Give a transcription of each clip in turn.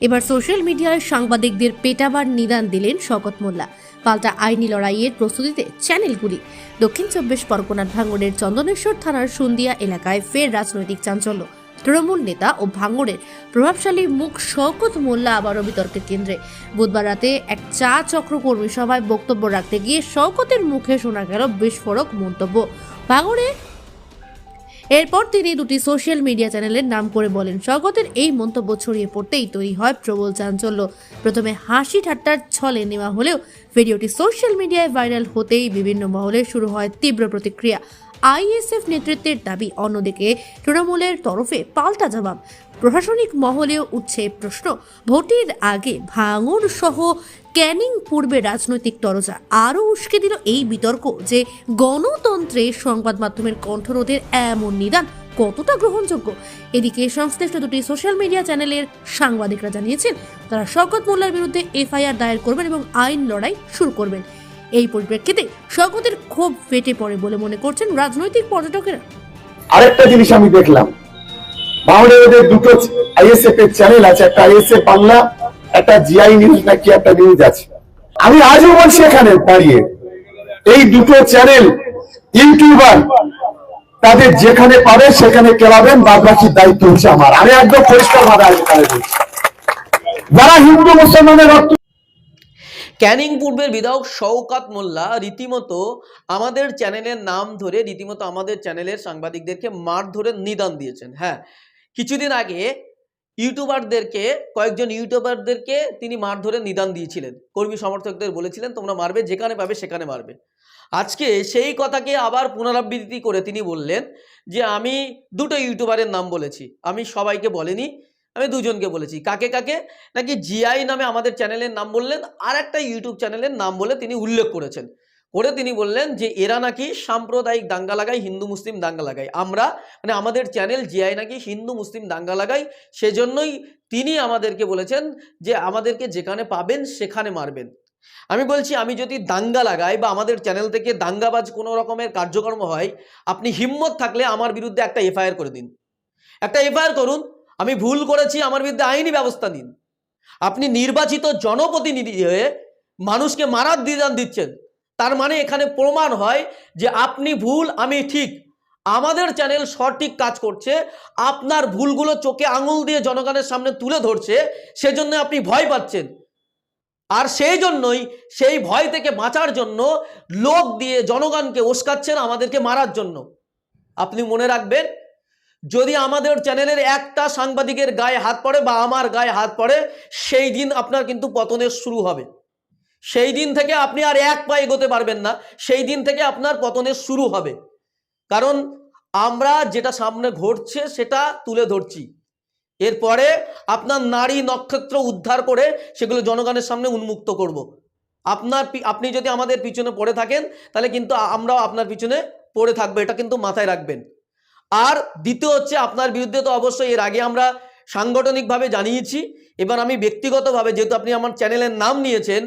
এবার সোশ্যাল মিডিয়ায় সাংবাদিকদের পেটাবার নিদান দিলেন শকত মোল্লা। পাল্টা আইনি লড়াইয়ের প্রস্তুতিতে চ্যানেলগুলি। দক্ষিণ চব্বিশ পরগনার ভাঙড়ের চন্দনেশ্বর থানার সুন্দিয়া এলাকায় ফের রাজনৈতিক চাঞ্চল্য। তৃণমূল নেতা ও ভাঙড়ের প্রভাবশালী মুখ শওকত মোল্লা আবারও বিতর্কের কেন্দ্রে। বুধবার রাতে এক চা চক্র কর্মী সভায় বক্তব্য রাখতে গিয়ে শওকতের মুখে শোনা গেল বিস্ফোরক মন্তব্য। ভাঙড়ে এরপর তিনি দুটি সোশ্যাল মিডিয়া চ্যানেলের নাম করে বলেন, স্বগতের এই মন্তব্য ছড়িয়ে পড়তেই তৈরি হয় প্রবল চাঞ্চল্য। প্রথমে হাসি ঠাট্টার ছলে নেওয়া হলেও ভিডিওটি সোশ্যাল মিডিয়ায় ভাইরাল হতেই বিভিন্ন মহলে শুরু হয় তীব্র প্রতিক্রিয়া। আইএসএফ নেতৃত্বের দাবি, অন্যদিকে তৃণমূলের তরফে পাল্টা জবাব। প্রশাসনিক মহলেও উঠছে প্রশ্ন, ভোটের আগে ভাঙর সহ ক্যানিং পূর্বে রাজনৈতিক তরজা। আরও উস্কে দিল এই বিতর্ক যে গণতন্ত্রে সংবাদ মাধ্যমের কণ্ঠরোধের এমন নিদান কতটা গ্রহণযোগ্য। এদিকে সংশ্লিষ্ট দুটি সোশ্যাল মিডিয়া চ্যানেলের সাংবাদিকরা জানিয়েছেন, তারা শওকত মোল্লার বিরুদ্ধে এফআইআর দায়ের করবেন এবং আইন লড়াই শুরু করবেন। এই পরিপ্রেক্ষিতে শওকতের ক্ষোভ ফেটে পড়ে বলে মনে করছেন রাজনৈতিক পর্যটকেরা। আরেকটা জিনিস আমি দেখলাম বাংলা ওদের দুটো আইএসএফ এর চ্যানেল আছে, একটা আইএসএফ বাংলা, একটা জিআই নিউজ নাকি একটা নিউজ আছে। আমি আজও বলছি এখানে দাঁড়িয়ে, এই দুটো চ্যানেল ইউটিউবার, তাদের যেখানে পাবে সেখানে কেলাবেন বাদ বাকির দায়িত্ব হচ্ছে আমার। আমি একদম পরিষ্কার ভাবে আজ এখানে বলছি। যারা হিন্দু, মুসলমানের রক্ত ক্যানিং পূর্বের বিধায়ক শওকাত মোল্লা রীতিমতো আমাদের চ্যানেলের নাম ধরে, রীতিমতো আমাদের চ্যানেলের সাংবাদিকদেরকে মার ধরে নিদান দিয়েছেন। হ্যাঁ কিছুদিন আগে ইউটিউবারদেরকে, কয়েকজন ইউটিউবারদেরকে তিনি মার ধরে নিদান দিয়েছিলেন। কর্মী সমর্থকদের বলেছিলেন, তোমরা মারবে, যেখানে পাবে সেখানে মারবে। আজকে সেই কথাকে আবার পুনরাবৃত্তি করে তিনি বললেন যে, আমি দুটো ইউটিউবারের নাম বলেছি। আমি সবাইকে বলিনি, আমি দুজনকে বলেছি। কাকে কাকে? নাকি জিআই নামে আমাদের চ্যানেলের নাম বললেন? আর একটা ইউটিউব চ্যানেলের নাম বলে তিনি উল্লেখ করেছেন। করে তিনি বললেন যে, এরা নাকি সাম্প্রদায়িক দাঙ্গা লাগায়, হিন্দু, মুসলিম দাঙ্গা লাগায়। আমরা মানে আমাদের চ্যানেল জিআই নাকি হিন্দু, মুসলিম দাঙ্গা লাগায়, সেজন্যই তিনি আমাদেরকে বলেছেন যে, আমাদেরকে যেখানে পাবেন সেখানে মারবেন। আমি বলছি, আমি যদি দাঙ্গা লাগাই বা আমাদের চ্যানেল থেকে দাঙ্গাবাজ কোনো রকমের কার্যক্রম হয়, আপনি হিম্মত থাকলে আমার বিরুদ্ধে একটা এফআইআর করে দিন। একটা এফআইআর করুন, আমি ভুল করেছি, আমার বিরুদ্ধে আইনি ব্যবস্থা নিন। আপনি নির্বাচিত জনপ্রতিনিধি হয়ে মানুষকে মারার দিদান দিচ্ছেন। তার মানে এখানে প্রমাণ হয় যে আপনি ভুল, আমি ঠিক। আমাদের চ্যানেল সঠিক কাজ করছে, আপনার ভুলগুলো চোখে আঙুল দিয়ে জনগণের সামনে তুলে ধরছে, সেজন্য আপনি ভয় পাচ্ছেন। আর সেই জন্যই, সেই ভয় থেকে বাঁচার জন্য লোক দিয়ে জনগণকে উস্কাচ্ছেন আমাদেরকে মারার জন্য। আপনি মনে রাখবেন, যদি আমাদের চ্যানেলের একটা সাংবাদিকের গায়ে হাত পড়ে বা আমার গায়ে হাত পড়ে, সেই দিন আপনার কিন্তু পতনের শুরু হবে। সেই দিন থেকে আপনি আর এক পা এগোতে পারবেন না। সেই দিন থেকে আপনার পতনের শুরু হবে। কারণ আমরা যেটা সামনে ঘটছে সেটা তুলে ধরছি। এরপরে আপনার নারী নক্ষত্র উদ্ধার করে সেগুলো জনগণের সামনে উন্মুক্ত করব। আপনার আপনি যদি আমাদের পিছনে পড়ে থাকেন, তাহলে কিন্তু আমরাও আপনার পিছনে পড়ে থাকব। এটা কিন্তু মাথায় রাখবেন। আর দ্বিতীয় হচ্ছে আপনার বিরুদ্ধে তো অবশ্যই এর আগে আমরা সাংগঠনিকভাবে জানিয়েছি। এবার আমি ব্যক্তিগতভাবে, যেহেতু আপনি আমার চ্যানেলের নাম নিয়েছেন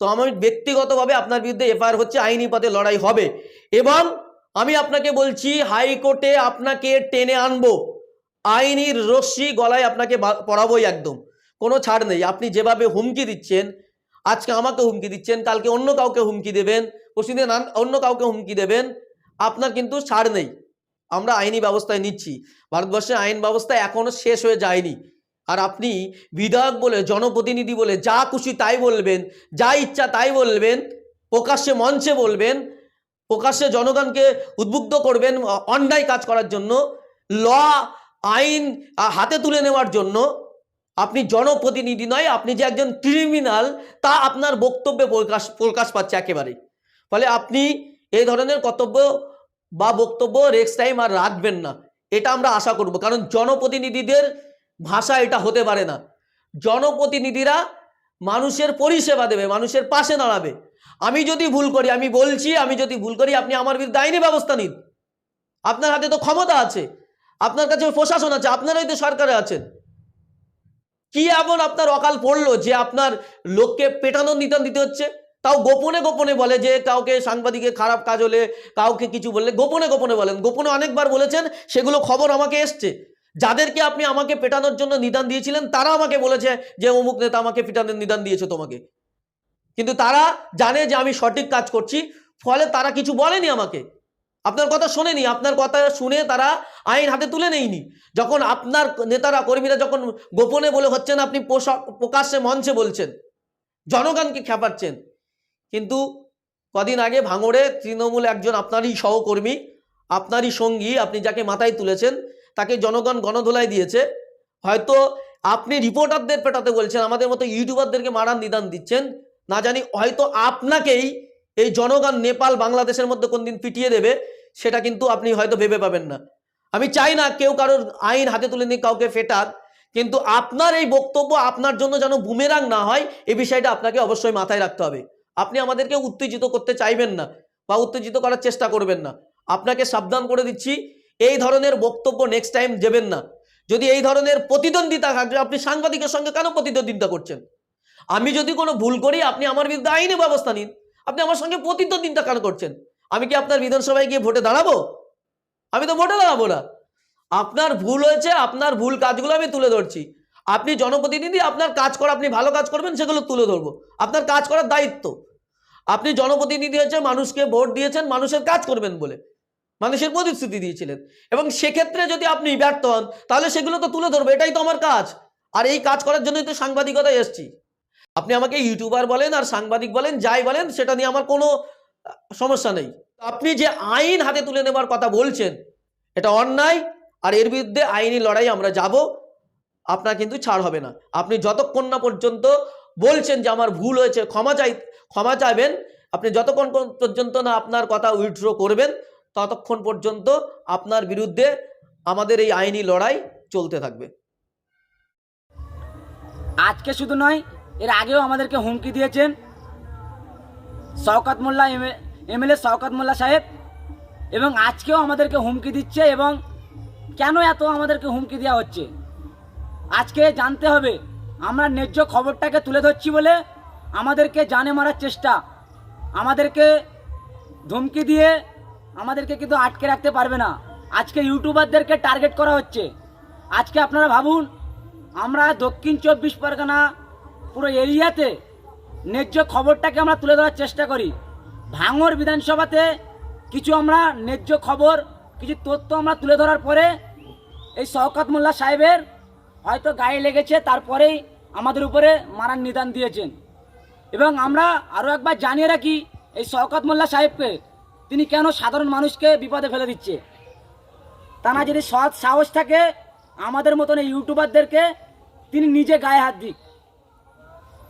তো আমি ব্যক্তিগতভাবে আপনার বিরুদ্ধে এফআইআর হচ্ছে আইনি পথে লড়াই হবে। এবং আমি আপনাকে বলছি, হাইকোর্টে আপনাকে টেনে আনব। আইনির রশ্মি গলায় আপনাকে পরাবোই একদম। কোনো ছাড় নেই। আপনি যেভাবে হুমকি দিচ্ছেন, আজকে আমাকে হুমকি দিচ্ছেন, কালকে অন্য কাউকে হুমকি দেবেন, পরশুদিন অন্য কাউকে হুমকি দেবেন, আপনার কিন্তু ছাড় নেই। আমরা আইনি ব্যবস্থায় নিচ্ছি। ভারতবর্ষের আইন ব্যবস্থা এখনও শেষ হয়ে যায়নি। আর আপনি বিধায়ক বলে, জনপ্রতিনিধি বলে, যা খুশি তাই বলবেন, যা ইচ্ছা তাই বলবেন, প্রকাশ্যে মঞ্চে বলবেন, প্রকাশ্যে জনগণকে উদ্বুদ্ধ করবেন অন্যায় কাজ করার জন্য, ল, আইন হাতে তুলে নেওয়ার জন্য, আপনি জনপ্রতিনিধি নয়, আপনি যে একজন ক্রিমিনাল তা আপনার বক্তব্যে প্রকাশ প্রকাশ পাচ্ছে একেবারেই ফলে আপনি এই ধরনের কর্তব্য বা বক্তব্য রেক্স টাইম আর রাখবেন না। এটা আমরা আশা করব। কারণ জনপ্রতিনিধিদের ভাষা এটা হতে পারে না। জনপ্রতিনিধিরা মানুষের পরিষেবা দেবে, মানুষের পাশে দাঁড়াবে। আমি যদি ভুল করি, আমি বলছি, আমি যদি ভুল করি, আপনি আমার বিরুদ্ধে আইনি ব্যবস্থা নিন। আপনার হাতে তো ক্ষমতা আছে, আপনার কাছে প্রশাসন আছে, আপনারাই তো সরকারে আছেন। কি এমন আপনার অকাল পড়ল যে আপনার লোককে পেটানোর নিতান দিতে হচ্ছে? তাও গোপনে গোপনে বলে যে, কাউকে সাংবাদিকের খারাপ কাজ হলে, কাউকে কিছু বললে গোপনে গোপনে বলেন। গোপনে অনেকবার বলেছেন, সেগুলো খবর আমাকে এসছে। যাদেরকে আপনি আমাকে পেটানোর জন্য নিদান দিয়েছিলেন, তারা আমাকে বলেছে যে, অমুক নেতা আমাকে পেটানোর নিদান দিয়েছে তোমাকে। কিন্তু তারা জানে যে আমি সঠিক কাজ করছি, ফলে তারা কিছু বলেনি আমাকে। আপনার কথা শোনেনি, আপনার কথা শুনে তারা আইন হাতে তুলে নেয়নি। যখন আপনার নেতারা, কর্মীরা যখন গোপনে বলে হচ্ছেন, আপনি প্রকাশ্যে মঞ্চে বলছেন, জনগণকে খেপাচ্ছেন। কিন্তু কদিন আগে ভাঙড়ে তৃণমূল একজন আপনারই সহকর্মী, আপনারই সঙ্গী, আপনি যাকে মাথায় তুলেছেন তাকে জনগণ গণধোলাই দিয়েছে। হয়তো আপনি রিপোর্টারদের পেটাতে বলছেন, আমাদের মতো ইউটিউবারদেরকে মারান নিদান দিচ্ছেন। না জানি, হয়তো আপনাকেই এই জনগণ নেপাল, বাংলাদেশের মধ্যে কোন দিন পিটিয়ে দেবে, সেটা কিন্তু আপনি হয়তো ভেবে পাবেন না। আমি চাই না কেউ কারোর আইন হাতে তুলে নিয়ে কাউকে ফেটাক, কিন্তু আপনার এই বক্তব্য আপনার জন্য যেন বুমেরাং না হয় এই বিষয়টা আপনাকে অবশ্যই মাথায় রাখতে হবে। আপনি আমাদেরকে উত্তেজিত করতে চাইবেন না বা উত্তেজিত করার চেষ্টা করবেন না। আপনাকে সাবধান করে দিচ্ছি এই ধরনের বক্তব্য নেক্সট টাইম দেবেন না। যদি এই ধরনের প্রতিদ্বন্দ্বিতা থাকে আপনি সাংবাদিকের সঙ্গে কেন প্রতিদ্বন্দ্বিতা করছেন? আমি যদি কোনো ভুল করি, আপনি আমার বিরুদ্ধে আইনি ব্যবস্থা নিন। আপনি আমার সঙ্গে প্রতিদ্বন্দ্বিতা কেন করছেন? আমি কি আপনার বিধানসভায় গিয়ে ভোটে দাঁড়াবো? আমি তো ভোটে দাঁড়াবো না। আপনার ভুল হয়েছে, আপনার ভুল কাজগুলো আমি তুলে ধরছি। আপনি জনপ্রতিনিধি, আপনার কাজ করা, আপনি ভালো কাজ করবেন, সেগুলো তুলে ধরবো। আপনার কাজ করার দায়িত্ব। আপনি জনপ্রতিনিধি হয়েছে মানুষকে ভোট দিয়েছেন, মানুষের কাজ করবেন বলে। মানুষের প্রতিশ্রুতি দিয়েছিলেন। এবং সেক্ষেত্রে যদি আপনি ব্যর্থ হন, তাহলে সেগুলো তো তুলে ধরবো, এটাই তো আমার কাজ। আর এই কাজ করার জন্যই তো সাংবাদিকতায় এসছি। আপনি আমাকে ইউটিউবার বলেন আর সাংবাদিক বলেন, যাই বলেন, সেটা নিয়ে আমার কোনো সমস্যা নেই। আপনি যে আইন হাতে তুলে নেবার কথা বলছেন, এটা অন্যায়, আর এর বিরুদ্ধে আইনি লড়াই আমরা যাব, আপনার কিন্তু ছাড় হবে না। আপনি যতক্ষণ না পর্যন্ত বলছেন যে আমার ভুল হয়েছে, ক্ষমা চাই, ক্ষমা চাইবেন, আপনি যতক্ষণ পর্যন্ত না আপনার কথা উইথড্র করবেন ততক্ষণ পর্যন্ত আপনার বিরুদ্ধে আমাদের এই আইনি লড়াই চলতে থাকবে। আজকে শুধু নয়, এর আগেও আমাদেরকে হুমকি দিয়েছেন শওকত মোল্লা এমএলএ শওকত মোল্লা সাহেব এবং আজকেও আমাদেরকে হুমকি দিচ্ছে এবং কেন এত আমাদেরকে হুমকি দেওয়া হচ্ছে? আজকে জানতে হবে, আমরা ন্যায্য খবরটাকে তুলে ধরছি বলে আমাদেরকে জানে মারার চেষ্টা, আমাদেরকে ধমকি দিয়ে আমাদেরকে কিন্তু আটকে রাখতে পারবে না। আজকে ইউটিউবারদেরকে টার্গেট করা হচ্ছে। আজকে আপনারা ভাবুন, আমরা দক্ষিণ চব্বিশ পরগনা পুরো এরিয়াতে ন্যায্য খবরটাকে আমরা তুলে ধরার চেষ্টা করি। ভাঙর বিধানসভাতে কিছু আমরা ন্যায্য খবর, কিছু তথ্য আমরা তুলে ধরার পরে এই শওকত মোল্লা সাহেবের হয়তো গায়ে লেগেছে, তারপরেই আমাদের উপরে মারার নিদান দিয়েছেন। এবং আমরা আরও একবার জানিয়ে রাখি, এই শওকত মোল্লা সাহেবকে তিনি কেন সাধারণ মানুষকে বিপদে ফেলে দিচ্ছে? তারা যদি সৎ সাহস থাকে, আমাদের মতন এই ইউটিউবারদেরকে তিনি নিজে গায়ে হাত দিক।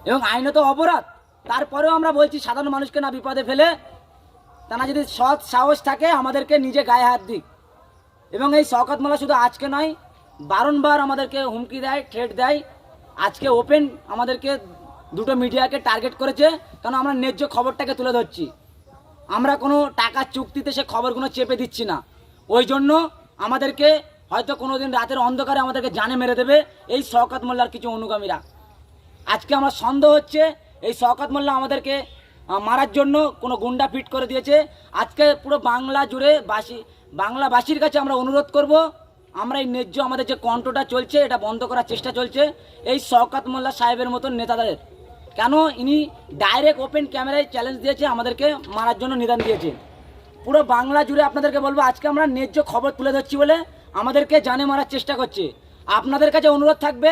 এবং আইনত অপরাধ, তারপরেও আমরা বলছি সাধারণ মানুষকে না বিপদে ফেলে। তারা যদি সৎ সাহস থাকে, আমাদেরকে নিজে গায়ে হাত দিক। এবং এই শওকত মোল্লা শুধু আজকে নয়, বারংবার আমাদেরকে হুমকি দেয় থ্রেট দেয়। আজকে ওপেন আমাদেরকে দুটো মিডিয়াকে টার্গেট করেছে, কারণ আমরা ন্যায্য খবরটাকে তুলে ধরছি। আমরা কোনো টাকার চুক্তিতে সে খবরগুলো চেপে দিচ্ছি না। ওই জন্য আমাদেরকে হয়তো কোনো দিন রাতের অন্ধকারে আমাদেরকে জানে মেরে দেবে। এই শওকত মোল্লার কিছু অনুগামীরা। আজকে আমার সন্দেহ হচ্ছে, এই শওকত মোল্লা আমাদেরকে মারার জন্য কোনো গুন্ডা ফিট করে দিয়েছে। আজকে পুরো বাংলা জুড়ে বাসী, বাংলাবাসীর কাছে আমরা অনুরোধ করব, আমরা এই ন্যায্য আমাদের যে কণ্ঠটা চলছে, এটা বন্ধ করার চেষ্টা চলছে। এই শওকত মোল্লা সাহেবের মতন নেতাদের কেন ইনি ডাইরেক্ট ওপেন ক্যামেরায় চ্যালেঞ্জ দিয়েছে, আমাদেরকে মারার জন্য নিদান দিয়েছে। পুরো বাংলা জুড়ে আপনাদেরকে বলব, আজকে আমরা ন্যায্য খবর তুলে ধরছি বলে আমাদেরকে জানে মারার চেষ্টা করছে। আপনাদের কাছে অনুরোধ থাকবে,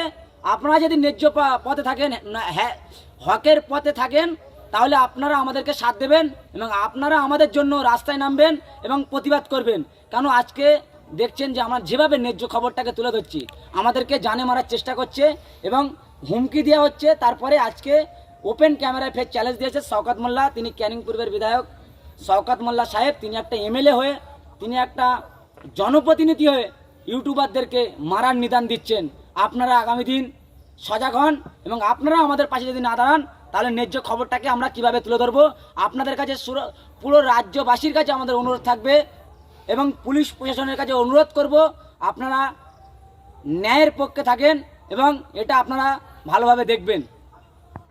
আপনারা যদি ন্যায্য পথে থাকেন হ্যাঁ হকের পথে থাকেন, তাহলে আপনারা আমাদেরকে সাথ দেবেন এবং আপনারা আমাদের জন্য রাস্তায় নামবেন এবং প্রতিবাদ করবেন। কেন আজকে দেখছেন যে আমরা যেভাবে ন্যায্য খবরটাকে তুলে ধরছি, আমাদেরকে জানে মারার চেষ্টা করছে এবং হুমকি দেওয়া হচ্ছে। তারপরে আজকে ওপেন ক্যামেরায় ফের চ্যালেঞ্জ দিয়েছে শওকত মোল্লা। তিনি ক্যানিং পূর্বের বিধায়ক। শওকত মোল্লা সাহেব, তিনি একটা এমএলএ হয়ে, তিনি একটা জনপ্রতিনিধি হয়ে ইউটিউবারদেরকে মারার নিদান দিচ্ছেন। আপনারা আগামী দিন সজাগ হন এবং আপনারা আমাদের পাশে যদি না দাঁড়ান, তাহলে ন্যায্য খবরটাকে আমরা কীভাবে তুলে ধরবো? আপনাদের কাছে পুরো রাজ্যবাসীর কাছে আমাদের অনুরোধ থাকবে এবং পুলিশ প্রশাসনের কাছে অনুরোধ করব, আপনারা ন্যায়ের পক্ষে থাকেন এবং এটা আপনারা ভালোভাবে দেখবেন।